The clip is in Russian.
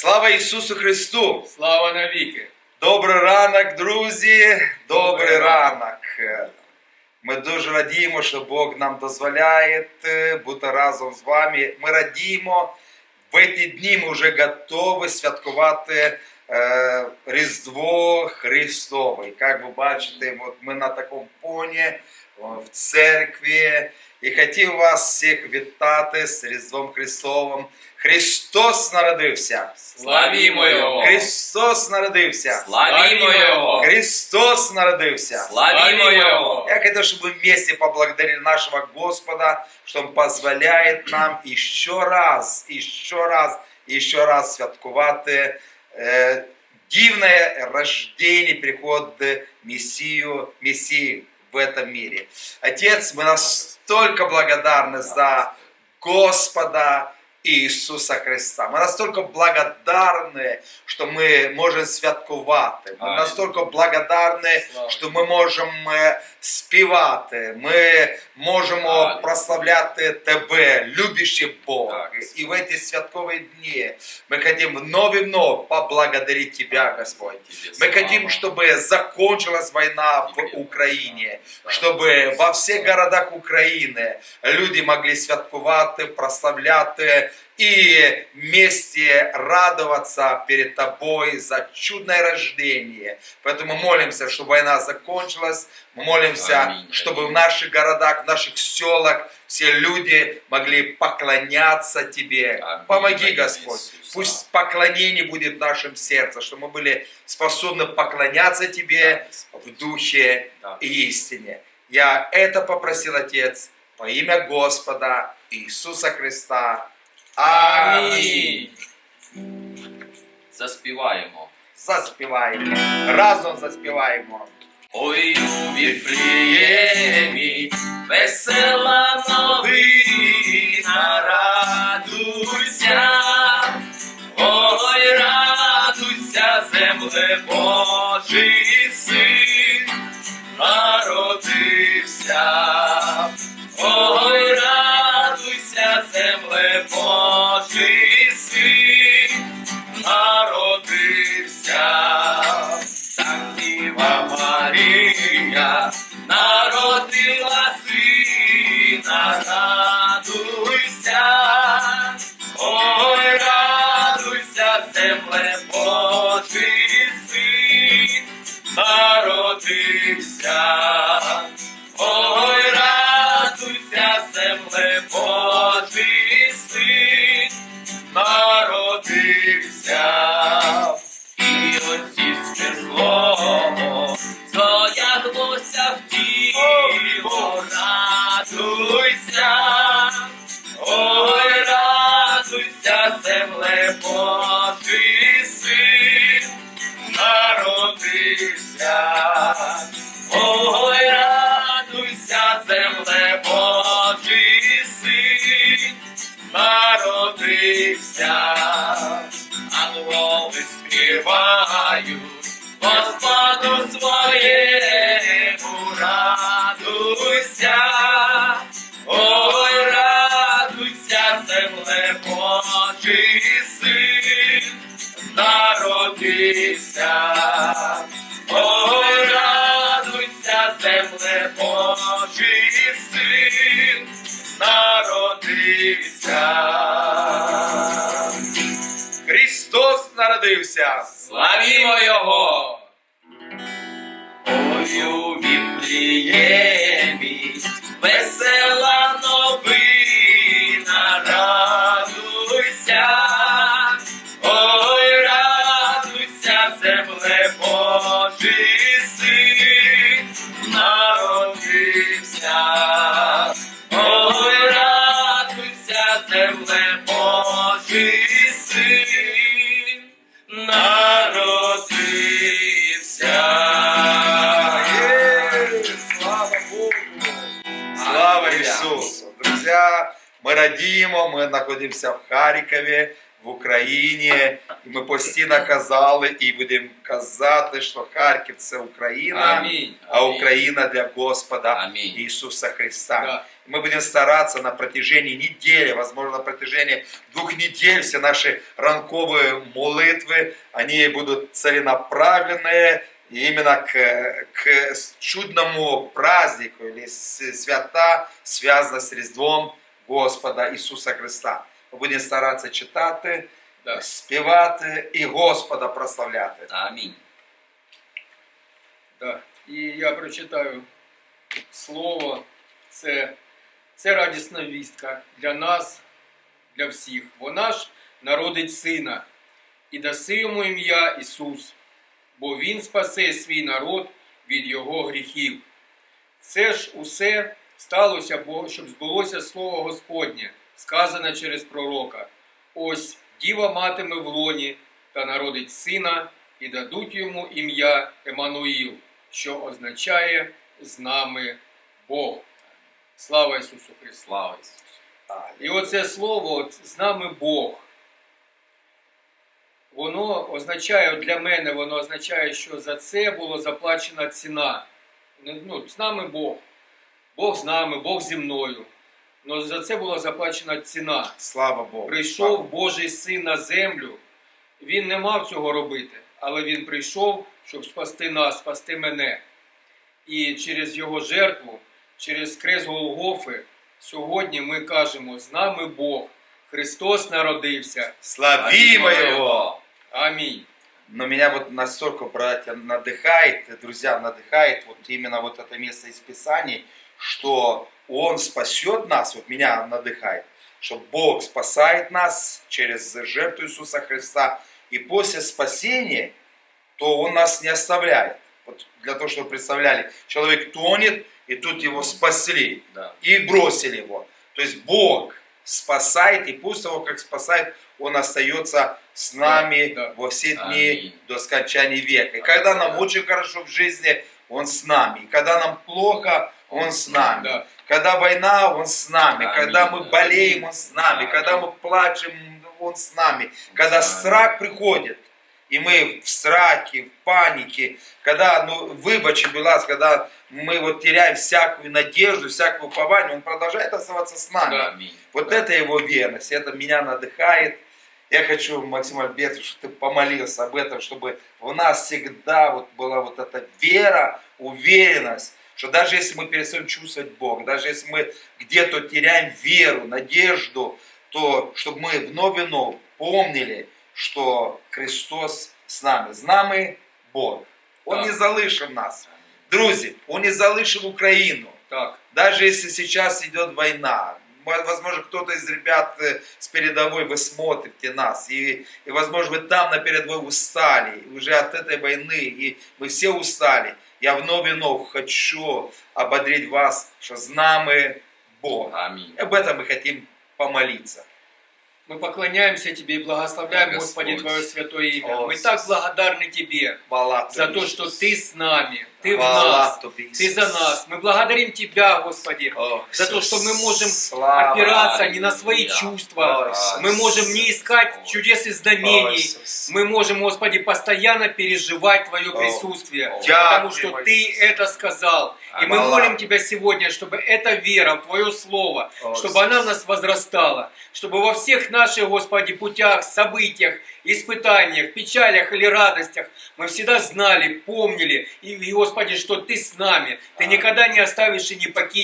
Слава Ісусу Христу! Слава навіки! Добрий ранок, друзі! Добрий ранок! Ми дуже радіємо, що Бог нам дозволяє е, бути разом з вами. Ми радіємо. В ці дні ми вже готові святкувати е, Різдво Христове. Як ви бачите, ми на такому поні в церкві. І хотів вас всіх вітати з Різдвом Христовим. Христос народився! Славімо Його! Христос народився! Славімо Його! Христос народився! Славімо Його! Я хотел, чтобы мы вместе поблагодарили нашего Господа, что Он позволяет нам еще раз, еще раз, еще раз святкувати е, дивное рождение, приход Мессию, Мессии в этом мире. Отец, мы настолько благодарны за Господа Иисуса Христа. Мы настолько благодарны, что мы можем святкувати. Мы Амінь. настолько благодарны, Слава. що ми можемо е, співати, ми можемо Алілуя. прославляти Тебе, любящий Бог. Так. И в эти святковые дни мы хотим вновь и вновь поблагодарить Тебя, Господь. Мы хотим, чтобы закончилась война в Тебе. Украине, чтобы во всех городах України люди могли святкувати, прославляти и вместе радоваться перед Тобой за чудное рождение. Поэтому молимся, чтобы война закончилась. Мы молимся, Аминь, чтобы аминь. в наших городах, в наших селах все люди могли поклоняться Тебе. Аминь, Помоги, имя Господь. Иисуса. Пусть поклонение будет в нашем сердце, чтобы мы были способны поклоняться Тебе в духе Да. и истине. Я это попросил, Отец, во имя Господа Иисуса Христа. Амінь. Заспіваємо. Заспіваємо. Разом заспіваємо. Ой, у Віфліємі, весела новина, радуйся, ой, радуйся, земле Божий земле Божий син, народився, ой, радуйся, земле Божий син, народився. Ангели співають, Господу своєму радуйся, ой, радуйся, земле Божий син, народився, народився. Христос народився. Земле Божий син, народився. Слава Богу! Слава. Иисусу! Друзья, мы радіємо, ми находимся в Харькове, в в Україні. І ми постійно казали і будемо казати, що Харків це Україна, Амінь. а Амінь. Україна для Господа Амінь. Иисуса Христа. Да. Мы будем стараться на протяжении недели, возможно, на протяжении двух недель все наши ранковые молитвы, они будут целенаправленные именно к, к чудному празднику или с- свята, связано с Різдвом Господа Ісуса Христа. Будемо старатися читати, Да. співати і Господа прославляти. Амінь. Да. І я прочитаю слово. Це, це радісна вістка для нас, для всіх. Вона ж народить сина і даси йому ім'я Ісус, бо Він спасе свій народ від його гріхів. Це ж усе сталося, бо щоб збулося слово Господнє, сказане через пророка. Ось діва матиме в лоні та народить сина, і дадуть йому ім'я Еммануїл, що означає з нами Бог. Слава Ісусу Христу! Слава Ісусу. І оце слово от, з нами Бог. Воно означає, от для мене, воно означає, що за це була заплачена ціна. Ну, з нами Бог. Бог з нами, Бог зі мною Но за це була заплачена ціна. Слава Богу. Прийшов Божий син на землю. Він не мав цього робити, але він прийшов, щоб спасти нас, спасти мене. І через його жертву, через крест Голгофи, сьогодні ми кажемо: з нами Бог, Христос народився. Славімо Його! Амінь. Но меня вот настолько, братья, надыхает, друзья, надыхает вот именно вот это место из Писаний, что Он спасет нас, вот меня надыхает, что Бог спасает нас через жертву Иисуса Христа, и после спасения, то Он нас не оставляет. Вот для того, чтобы представляли, человек тонет, и тут его спасли, Да. и бросили его. То есть Бог спасает, и после того, как спасает, Он остается с нами Да, да. во все дни Аминь. до скончания века. И когда нам Да. очень хорошо в жизни, Он с нами. И когда нам плохо, Он с нами. Да. Когда война, Он с нами. Аминь. Когда мы болеем, Он с нами. Аминь. Когда мы плачем, Он с нами. Когда нами. страх приходит, и мы в страхе, в панике, когда, ну, выбачьте, будь ласка, когда мы вот теряем всякую надежду, всякое упование, Он продолжает оставаться с нами. Да. Вот это его верность, это меня надыхает. Я хочу, Максим Альбертович, чтобы ты помолился об этом, чтобы у нас всегда вот была вот эта вера, уверенность, что даже если мы перестаем чувствовать Бога, даже если мы где-то теряем веру, надежду, то чтобы мы вновь и вновь помнили, что Христос с нами. З нами Бог. Он Так. не залишив нас. Друзі, Он не залишив Україну. Так. Даже если сейчас идет война, возможно, кто-то из ребят э, с передовой, вы смотрите нас, и, и возможно, вы там на передовой устали, и уже от этой войны, и мы все устали. Я вновь и вновь хочу ободрить вас, что с нами Бог. Амінь. И об этом мы хотим помолиться. Мы поклоняемся Тебе и благословляем, Да, Господи, Господь. Твое святое имя. О, Мы Иисус. так благодарны Тебе Хвала за Тобі, то, что Ісус. Ты с нами, Ты в Хвала нас, Тобі, Ты за Ісус. нас. Мы благодарим Тебя, Господи, О, за то, Ісус. что мы можем Слава опираться не на свои Аллилуйя. чувства. О, Ісус. Мы можем не искать чудес и О, знамений. Ісус. Мы можем, Господи, постоянно переживать Твое О, присутствие, о, потому дякую, что Иисус. Ты это сказал. И мы Аминь. молим Тебя сегодня, чтобы эта вера в Твое Слово, О, чтобы она в Иисус. нас возрастала, чтобы во всех наших, Господи, путях, событиях, испытаниях, печалях или радостях мы всегда знали, помнили, и, и, Господи, что Ты с нами. Ты никогда не оставишь и не покинешь.